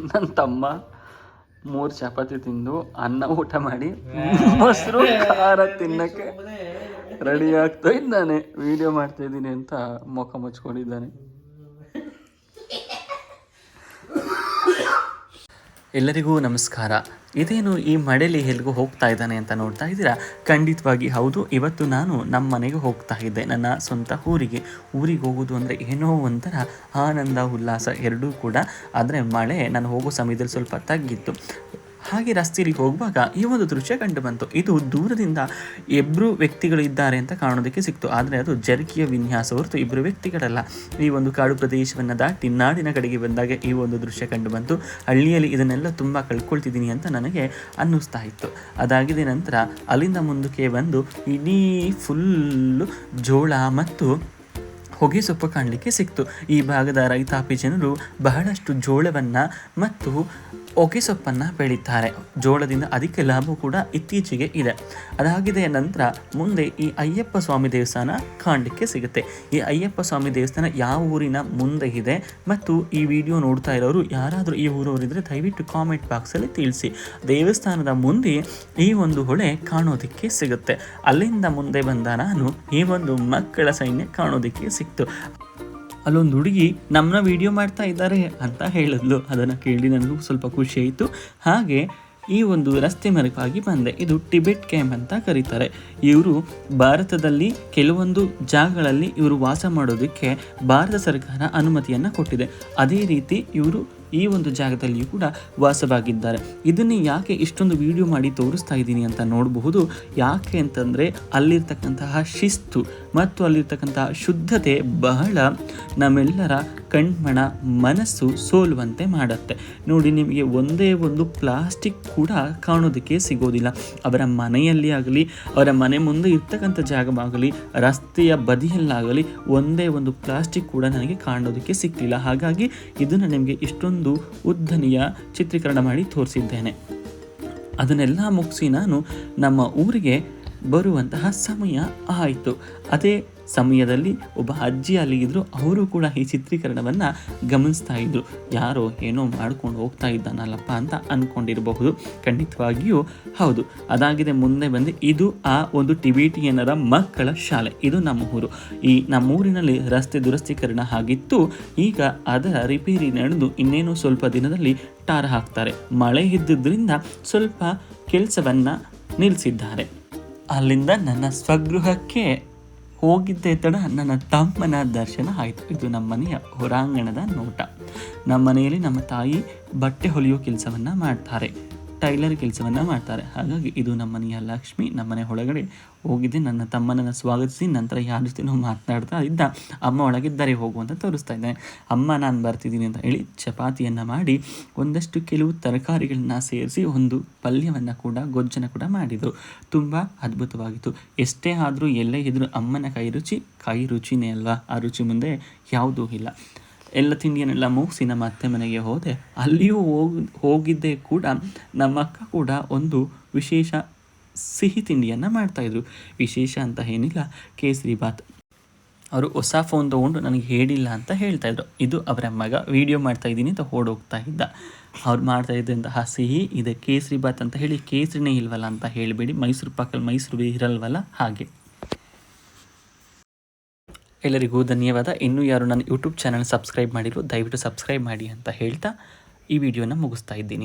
ನನ್ನ ತಮ್ಮ ಮೂರು ಚಪಾತಿ ತಿಂದು ಅನ್ನ ಊಟ ಮಾಡಿ ಮೊಸರು ಖಾರ ತಿನ್ನಕ್ಕೆ ರೆಡಿ ಆಗ್ತಾ ಇದ್ದಾನೆ. ವಿಡಿಯೋ ಮಾಡ್ತಾ ಇದ್ದೀನಿ ಅಂತ ಮುಖ ಮುಚ್ಕೊಂಡಿದ್ದಾನೆ. ಎಲ್ಲರಿಗೂ ನಮಸ್ಕಾರ. ಇದೇನು ಈ ಮಳೆಯಲ್ಲಿ ಎಲ್ಲಿಗೂ ಹೋಗ್ತಾ ಇದ್ದಾನೆ ಅಂತ ನೋಡ್ತಾ ಇದ್ದೀರಾ? ಖಂಡಿತವಾಗಿ ಹೌದು. ಇವತ್ತು ನಾನು ನಮ್ಮ ಮನೆಗೆ ಹೋಗ್ತಾ ಇದ್ದೆ. ನನ್ನ ಸ್ವಂತ ಊರಿಗೆ. ಊರಿಗೆ ಹೋಗೋದು ಅಂದರೆ ಏನೋ ಒಂಥರ ಆನಂದ, ಉಲ್ಲಾಸ ಎರಡೂ ಕೂಡ. ಆದರೆ ಮಳೆ ನಾನು ಹೋಗೋ ಸಮಯದಲ್ಲಿ ಸ್ವಲ್ಪ ತಗ್ಗಿತ್ತು. ಹಾಗೆ ರಸ್ತೆಯಲ್ಲಿ ಹೋಗುವಾಗ ಈ ಒಂದು ದೃಶ್ಯ ಕಂಡು ಬಂತು. ಇದು ದೂರದಿಂದ ಇಬ್ಬರು ವ್ಯಕ್ತಿಗಳು ಇದ್ದಾರೆ ಅಂತ ಕಾಣೋದಕ್ಕೆ ಸಿಕ್ತು. ಆದರೆ ಅದು ಜರ್ಕಿಯ ವಿನ್ಯಾಸ ಹೊರತು ಇಬ್ಬರು ವ್ಯಕ್ತಿಗಳಲ್ಲ. ಈ ಒಂದು ಕಾಡು ಪ್ರದೇಶವನ್ನು ದಾಟಿ ನಾಡಿನ ಕಡೆಗೆ ಬಂದಾಗ ಈ ಒಂದು ದೃಶ್ಯ ಕಂಡು ಬಂತು. ಹಳ್ಳಿಯಲ್ಲಿ ಇದನ್ನೆಲ್ಲ ತುಂಬ ಕಳ್ಕೊಳ್ತಿದ್ದೀನಿ ಅಂತ ನನಗೆ ಅನ್ನಿಸ್ತಾ ಇತ್ತು. ಅದಾಗಿದೆ ನಂತರ ಅಲ್ಲಿಂದ ಮುಂದಕ್ಕೆ ಬಂದು ಇಡೀ ಫುಲ್ಲು ಜೋಳ ಮತ್ತು ಹೊಗೆ ಸೊಪ್ಪು ಕಾಣಲಿಕ್ಕೆ ಸಿಕ್ತು. ಈ ಭಾಗದ ರೈತಾಪಿ ಜನರು ಬಹಳಷ್ಟು ಜೋಳವನ್ನು ಮತ್ತು ಹೊಗೆ ಸೊಪ್ಪನ್ನು ಬೆಳೀತಾರೆ. ಜೋಳದಿಂದ ಅಧಿಕ ಲಾಭ ಕೂಡ ಇತ್ತೀಚೆಗೆ ಇದೆ. ಅದಾಗಿದೆ ನಂತರ ಮುಂದೆ ಈ ಅಯ್ಯಪ್ಪ ಸ್ವಾಮಿ ದೇವಸ್ಥಾನ ಕಾಣಲಿಕ್ಕೆ ಸಿಗುತ್ತೆ. ಈ ಅಯ್ಯಪ್ಪ ಸ್ವಾಮಿ ದೇವಸ್ಥಾನ ಯಾವ ಊರಿನ ಮುಂದೆ ಇದೆ ಮತ್ತು ಈ ವಿಡಿಯೋ ನೋಡ್ತಾ ಇರೋರು ಯಾರಾದರೂ ಈ ಊರವರಿದ್ದರೆ ದಯವಿಟ್ಟು ಕಾಮೆಂಟ್ ಬಾಕ್ಸಲ್ಲಿ ತಿಳಿಸಿ. ದೇವಸ್ಥಾನದ ಮುಂದೆ ಈ ಒಂದು ಹೊಳೆ ಕಾಣೋದಕ್ಕೆ ಸಿಗುತ್ತೆ. ಅಲ್ಲಿಂದ ಮುಂದೆ ಬಂದ ನಾನು ಈ ಒಂದು ಮಕ್ಕಳ ಸೈನ್ಯ ಕಾಣೋದಕ್ಕೆ ಸಿಕ್ತು. ಅಲ್ಲೊಂದು ಹುಡುಗಿ ನಮ್ಮನ್ನ ವಿಡಿಯೋ ಮಾಡ್ತಾ ಇದ್ದಾರೆ ಅಂತ ಹೇಳಿದ್ಲು ಅದನ್ನು ಕೇಳಿ ನನಗೂ ಸ್ವಲ್ಪ ಖುಷಿ ಆಯಿತು. ಹಾಗೆ ಈ ಒಂದು ರಸ್ತೆ ಮಾರ್ಗವಾಗಿ ಬಂದೆ. ಇದು ಟಿಬೆಟ್ ಕ್ಯಾಂಪ್ ಅಂತ ಕರೀತಾರೆ. ಇವರು ಭಾರತದಲ್ಲಿ ಕೆಲವೊಂದು ಜಾಗಗಳಲ್ಲಿ ಇವರು ವಾಸ ಮಾಡೋದಕ್ಕೆ ಭಾರತ ಸರ್ಕಾರ ಅನುಮತಿಯನ್ನು ಕೊಟ್ಟಿದೆ. ಅದೇ ರೀತಿ ಇವರು ಈ ಒಂದು ಜಾಗದಲ್ಲಿಯೂ ಕೂಡ ವಾಸವಾಗಿದ್ದಾರೆ. ಇದನ್ನೇ ಯಾಕೆ ಇಷ್ಟೊಂದು ವಿಡಿಯೋ ಮಾಡಿ ತೋರಿಸ್ತಾ ಇದ್ದೀನಿ ಅಂತ ನೋಡಬಹುದು. ಯಾಕೆ ಅಂತಂದರೆ ಅಲ್ಲಿರ್ತಕ್ಕಂತಹ ಶಿಸ್ತು ಮತ್ತು ಅಲ್ಲಿರ್ತಕ್ಕಂತಹ ಶುದ್ಧತೆ ಬಹಳ ನಮ್ಮೆಲ್ಲರ ಕಣ್ಮಣ, ಮನಸ್ಸು ಸೋಲುವಂತೆ ಮಾಡುತ್ತೆ. ನೋಡಿ, ನಿಮಗೆ ಒಂದೇ ಒಂದು ಪ್ಲಾಸ್ಟಿಕ್ ಕೂಡ ಕಾಣೋದಕ್ಕೆ ಸಿಗೋದಿಲ್ಲ. ಅವರ ಮನೆಯಲ್ಲಿ ಆಗಲಿ, ಅವರ ಮನೆ ಮುಂದೆ ಇರ್ತಕ್ಕಂಥ ಜಾಗವಾಗಲಿ, ರಸ್ತೆಯ ಬದಿಯಲ್ಲಾಗಲಿ ಒಂದೇ ಒಂದು ಪ್ಲಾಸ್ಟಿಕ್ ಕೂಡ ನನಗೆ ಕಾಣೋದಕ್ಕೆ ಸಿಕ್ಕಲಿಲ್ಲ ಹಾಗಾಗಿ ಇದನ್ನು ನಿಮಗೆ ಇಷ್ಟೊಂದು ಉದ್ದನೆಯ ಚಿತ್ರೀಕರಣ ಮಾಡಿ ತೋರಿಸಿದ್ದೇನೆ. ಅದನ್ನೆಲ್ಲ ಮುಗಿಸಿ ನಾನು ನಮ್ಮ ಊರಿಗೆ ಬರುವಂತಹ ಸಮಯ ಆಯಿತು. ಅದೇ ಸಮಯದಲ್ಲಿ ಒಬ್ಬ ಅಜ್ಜಿ ಅಲ್ಲಿ ಇದ್ದರು ಅವರು ಕೂಡ ಈ ಚಿತ್ರೀಕರಣವನ್ನು ಗಮನಿಸ್ತಾ ಇದ್ರು. ಯಾರೋ ಏನೋ ಮಾಡ್ಕೊಂಡು ಹೋಗ್ತಾ ಇದ್ದಾನಲ್ಲಪ್ಪ ಅಂತ ಅಂದ್ಕೊಂಡಿರಬಹುದು ಖಂಡಿತವಾಗಿಯೂ ಹೌದು. ಅದಾಗಿದೆ ಮುಂದೆ ಬಂದು ಇದು ಆ ಒಂದು ಟಿಬೇಟಿಯನ್ನರ ಮಕ್ಕಳ ಶಾಲೆ. ಇದು ನಮ್ಮ ಊರು ಈ ನಮ್ಮೂರಿನಲ್ಲಿ ರಸ್ತೆ ದುರಸ್ತೀಕರಣ ಆಗಿತ್ತು. ಈಗ ಅದರ ರಿಪೇರಿ ನಡೆದು ಇನ್ನೇನು ಸ್ವಲ್ಪ ದಿನದಲ್ಲಿ ಟಾರ್ ಹಾಕ್ತಾರೆ. ಮಳೆ ಇದ್ದಿದ್ದರಿಂದ ಸ್ವಲ್ಪ ಕೆಲಸವನ್ನು ನಿಲ್ಲಿಸಿದ್ದಾರೆ ಅಲ್ಲಿಂದ ನನ್ನ ಸ್ವಗೃಹಕ್ಕೆ ಹೋಗಿದ್ದೇ ತಡ ನನ್ನ ತಮ್ಮನ ದರ್ಶನ ಆಯಿತು. ಇದು ನಮ್ಮ ಮನೆಯ ಹೊರಾಂಗಣದ ನೋಟ. ನಮ್ಮ ಮನೆಯಲ್ಲಿ ನಮ್ಮ ತಾಯಿ ಬಟ್ಟೆ ಹೊಲಿಯೋ ಕೆಲಸವನ್ನು ಮಾಡ್ತಾರೆ. ಟೈಲರ್ ಕೆಲಸವನ್ನು ಮಾಡ್ತಾರೆ. ಹಾಗಾಗಿ ಇದು ನಮ್ಮ ಮನೆಯ ಲಕ್ಷ್ಮಿ ನಮ್ಮನೆ ಒಳಗಡೆ ಹೋಗಿದ್ದೆ ನನ್ನ ತಮ್ಮನನ್ನು ಸ್ವಾಗತಿಸಿ ನಂತರ ಯಾರ ಜೊತೆನೂ ಮಾತನಾಡ್ತಾ ಇದ್ದ. ಅಮ್ಮ ಒಳಗಿದ್ದಾರೆ ಹೋಗು ಅಂತ ತೋರಿಸ್ತಾ ಇದ್ದಾನೆ. ಅಮ್ಮ, ನಾನು ಬರ್ತಿದ್ದೀನಿ ಅಂತ ಹೇಳಿ ಚಪಾತಿಯನ್ನು ಮಾಡಿ ಒಂದಷ್ಟು ಕೆಲವು ತರಕಾರಿಗಳನ್ನ ಸೇರಿಸಿ ಒಂದು ಪಲ್ಯವನ್ನು ಕೂಡ, ಗೊಜ್ಜನ್ನು ಕೂಡ ಮಾಡಿದರು ತುಂಬ ಅದ್ಭುತವಾಗಿತ್ತು. ಎಷ್ಟೇ ಆದರೂ ಎಲ್ಲೇ ಇದ್ದರೂ ಅಮ್ಮನ ಕೈ ರುಚಿ, ಕೈ ರುಚಿನೇ ಅಲ್ವಾ? ಆ ರುಚಿ ಮುಂದೆ ಯಾವುದೂ ಇಲ್ಲ. ಎಲ್ಲ ತಿಂಡಿಯನ್ನೆಲ್ಲ ಮುಗಿಸಿ ನಮ್ಮ ಅತ್ತೆ ಮನೆಗೆ ಹೋದೆ. ಅಲ್ಲಿಯೂ ಹೋಗಿ, ಹೋಗಿದ್ದೆ ಕೂಡ ನಮ್ಮ ಅಕ್ಕ ಕೂಡ ಒಂದು ವಿಶೇಷ ಸಿಹಿ ತಿಂಡಿಯನ್ನು ಮಾಡ್ತಾಯಿದ್ರು ವಿಶೇಷ ಅಂತ ಏನಿಲ್ಲ, ಕೇಸರಿ ಬಾತ್ ಅವರು ಹೊಸ ಫೋನ್ ತೊಗೊಂಡು ನನಗೆ ಹೇಳಿಲ್ಲ ಅಂತ ಹೇಳ್ತಾಯಿದ್ರು ಇದು ಅವರ ಮಗ ವಿಡಿಯೋ ಮಾಡ್ತಾ ಇದ್ದೀನಿ ಅಂತ ಓಡೋಗ್ತಾ ಇದ್ದ. ಅವ್ರು ಮಾಡ್ತಾ ಇದ್ದಂತಹ ಸಿಹಿ, ಇದೆ ಕೇಸರಿ ಬಾತ್ ಅಂತ ಹೇಳಿ ಕೇಸರಿನೇ ಇಲ್ವಲ್ಲ ಅಂತ ಹೇಳಬೇಡಿ. ಮೈಸೂರು ಪಾಕಲ್ಲಿ ಮೈಸೂರು ಇರಲ್ವಲ್ಲ ಹಾಗೆ. ಎಲ್ಲರಿಗೂ ಧನ್ಯವಾದ. ಇನ್ನೂ ಯಾರು ನನ್ನ ಯೂಟ್ಯೂಬ್ ಚಾನಲ್ ಸಬ್ಸ್ಕ್ರೈಬ್ ಮಾಡಿರೋ ದಯವಿಟ್ಟು ಸಬ್ಸ್ಕ್ರೈಬ್ ಮಾಡಿ ಅಂತ ಹೇಳ್ತಾ ಈ ವಿಡಿಯೋನ ಮುಗಿಸ್ತಾ ಇದ್ದೀನಿ.